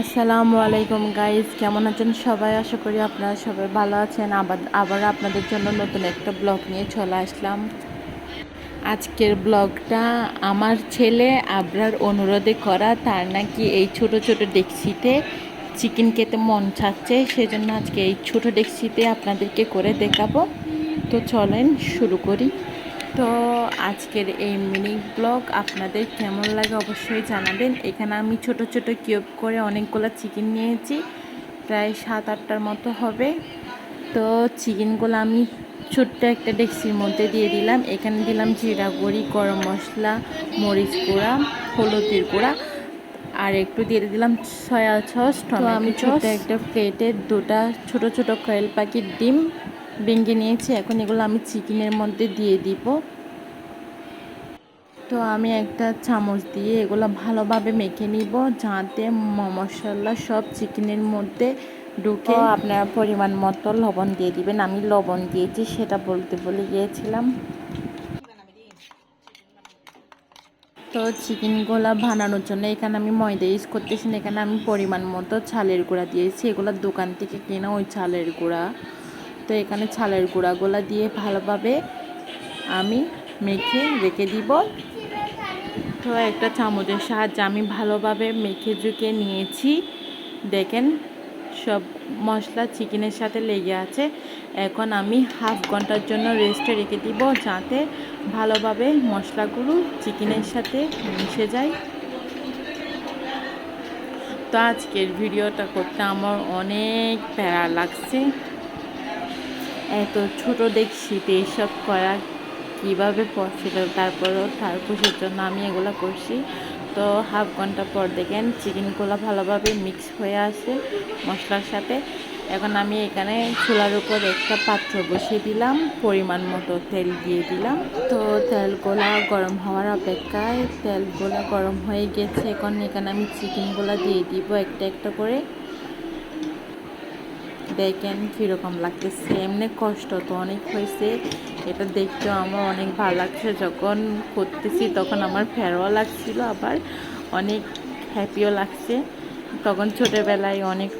আসসালামু আলাইকুম গাইজ কেমন আছেন সবাই? আশা করি আপনারা সবাই ভালো আছেন। আবার আবার আপনাদের জন্য নতুন একটা ব্লগ নিয়ে চলে আসলাম। আজকের ব্লগটা আমার ছেলে আবরার অনুরোধে করা। তার নাকি এই ছোট ছোট ডেকসিতে চিকেন খেতে মন চাচ্ছে। সেজন্য আজকে এই ছোট ডেকসিতে আপনাদেরকে করে দেখাবো। তো চলেন শুরু করি। তো আজকের এই মিনি ব্লগ আপনাদের কেমন লাগে অবশ্যই জানাবেন। এখানে আমি ছোট ছোট কিউব করে অনেকগুলো চিকেন নিয়েছি। প্রায় সাত আটটার মতো হবে। তো চিকেনগুলো আমি ছোট্ট একটা ডেক্সির মধ্যে দিয়ে দিলাম। এখানে দিলাম জিরা গুঁড়ি গরম মশলা মরিচ গুঁড়া হলুদের গুঁড়া আর একটু দিয়ে দিলাম সয়া সস আমি ছোট্ট একটা প্লেটে দুটা ছোট ছোট কয়েল পাখির ডিম ভেঙে নিয়েছি এখন এগুলো আমি চিকেনের মধ্যে দিয়ে দিব। তো আমি একটা চামচ দিয়ে এগুলো ভালোভাবে মেখে নিব যাতে মশলা সব চিকেনের মধ্যে ঢুকে। আপনারা পরিমাণ মতো লবণ দিয়ে দিবেন আমি লবণ দিয়েছি সেটা বলতে বলে গিয়েছিলাম। তো চিকেন চিকেনগুলো বানানোর জন্য এখানে আমি ময়দা ইউজ করতেছি না এখানে আমি পরিমাণ মতো ছালের গুঁড়া দিয়েছি এগুলো দোকান থেকে কেনা ওই ছালের গুঁড়া। তো এখানে ছালের গুঁড়াগুলো দিয়ে ভালোভাবে আমি মেখে রেখে দিব। তো একটা চামচের সাহায্যে আমি ভালোভাবে মেখে ঝুঁকে নিয়েছি। দেখেন, সব মশলা চিকেনের সাথে লেগে আছে। এখন আমি হাফ ঘণ্টার জন্য রেস্টে রেখে দিব যাতে ভালোভাবে মশলাগুলো চিকেনের সাথে মিশে যায়। তো আজকের ভিডিওটা করতে আমার অনেক প্যারা লাগছে। এত ছোট দেখছি এসব করা কীভাবে পসিবল তারপরেও তারপরের জন্য আমি এগুলো করছি। তো হাফ ঘণ্টা পর দেখেন চিকেনগুলো ভালোভাবে মিক্স হয়ে আসে মশলার সাথে। এখন আমি এখানে চুলার উপর একটা পাত্র বসিয়ে দিলাম, পরিমাণ মতো তেল দিয়ে দিলাম। তো তেলগুলা গরম হওয়ার অপেক্ষায় তেলগুলো গরম হয়ে গেছে। এখন এখানে আমি চিকেনগুলো দিয়ে দিব একটা একটা করে। দেখেন কীরকম লাগতেছে, এমনি কষ্ট তো অনেক হয়েছে। এটা দেখতেও আমার অনেক ভালো লাগছে। যখন করতেছি তখন আমার ফেরোয়া লাগছিল, আবার অনেক হ্যাপিও লাগছে। তখন ছোটোবেলায় অনেক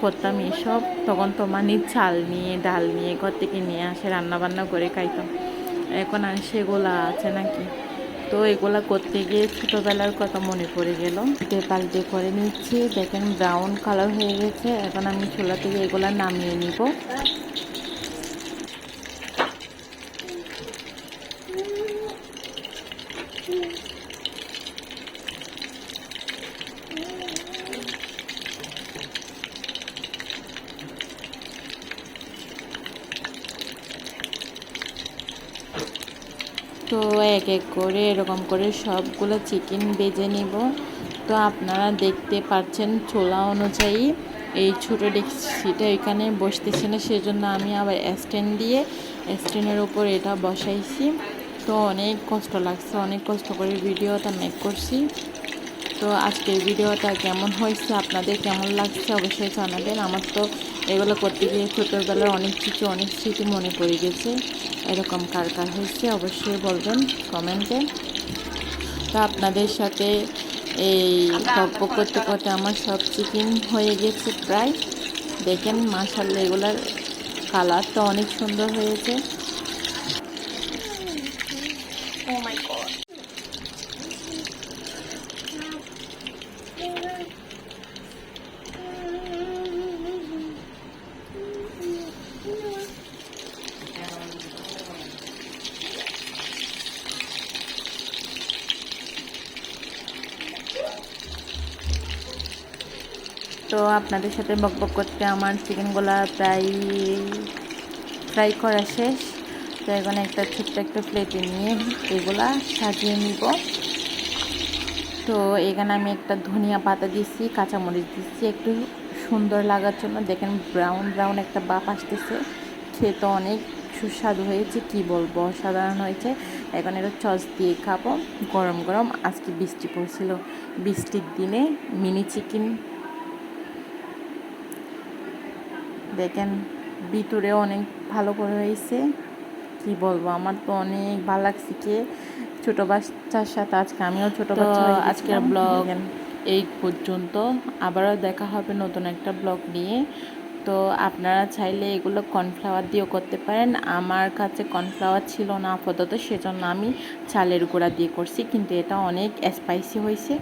করতাম এসব। তখন তো মানে চাল নিয়ে, ডাল নিয়ে, ঘর থেকে নিয়ে আসে রান্না বান্না করে খাইতাম। এখন আর সেগুলো আছে নাকি? তো এগুলা করতে গিয়ে ছোটোবেলার কথা মনে পড়ে গেল। পাল্টে করে নিচ্ছি। দেখেন ব্রাউন কালার হয়ে গেছে। এখন আমি ছোলা থেকে এগুলা নামিয়ে নিব। তো এক এক করে এরকম করে সবগুলো চিকেন বেজে নিব। তো আপনারা দেখতে পাচ্ছেন ছোলা অনুযায়ী এই ছোটো ডেকসিটা এখানে বসতেছে না, সেজন্য আমি আবার স্ট্যান্ড দিয়ে স্ট্যান্ডের উপর এটা বসাইছি। তো অনেক কষ্ট লাগছে, অনেক কষ্ট করে ভিডিওটা মেক করছি। তো আজকের ভিডিওটা কেমন হয়েছে, আপনাদের কেমন লাগছে অবশ্যই জানাবেন। আমার তো এগুলো করতে গিয়ে ছোটোবেলার অনেক কিছু, অনেক স্মৃতি মনে পড়ে গেছে। এরকম কার কার হয়েছে অবশ্যই বলবেন কমেন্টে। তো আপনাদের সাথে এই গল্প করতে করতে আমার সব চিকেন হয়ে গেছে প্রায়। দেখেন মাসাল্লা এগুলার কালারটা অনেক সুন্দর হয়েছে। তো আপনাদের সাথে বকবক করতে আমার চিকেনগুলা প্রায় ফ্রাই করা শেষ। তো এখন একটা ছোট্ট একটা প্লেটে নিয়ে এগুলা সাজিয়ে নিব। তো এখানে আমি একটা ধনিয়া পাতা দিচ্ছি কাঁচামরিচ দিচ্ছি একটু সুন্দর লাগার জন্য। দেখেন ব্রাউন ব্রাউন একটা বাপ আসতেছে। খেতে অনেক সুস্বাদু হয়েছে, কি বলব, অসাধারণ হয়েছে। এখন এটা চস দিয়ে খাব, গরম গরম। আজকে বৃষ্টি পড়ছিল, বৃষ্টির দিনে মিনি চিকেন দেখেন ভিতরে অনেক ভালো করে হয়েছে। কি বলব আমার তো অনেক ভালো লাগছে কে ছোটো বাচ্চার সাথে। আজকে আমিও ছোটো বাচ্চা আজকের ব্লগ এই পর্যন্ত। আবারও দেখা হবে নতুন একটা ব্লগ নিয়ে। তো আপনারা চাইলে এগুলো কর্নফ্লাওয়ার দিয়েও করতে পারেন। আমার কাছে কর্নফ্লাওয়ার ছিল না আপাতত সেজন্য আমি চালের গুঁড়া দিয়ে করছি। কিন্তু এটা অনেক স্পাইসি হয়েছে।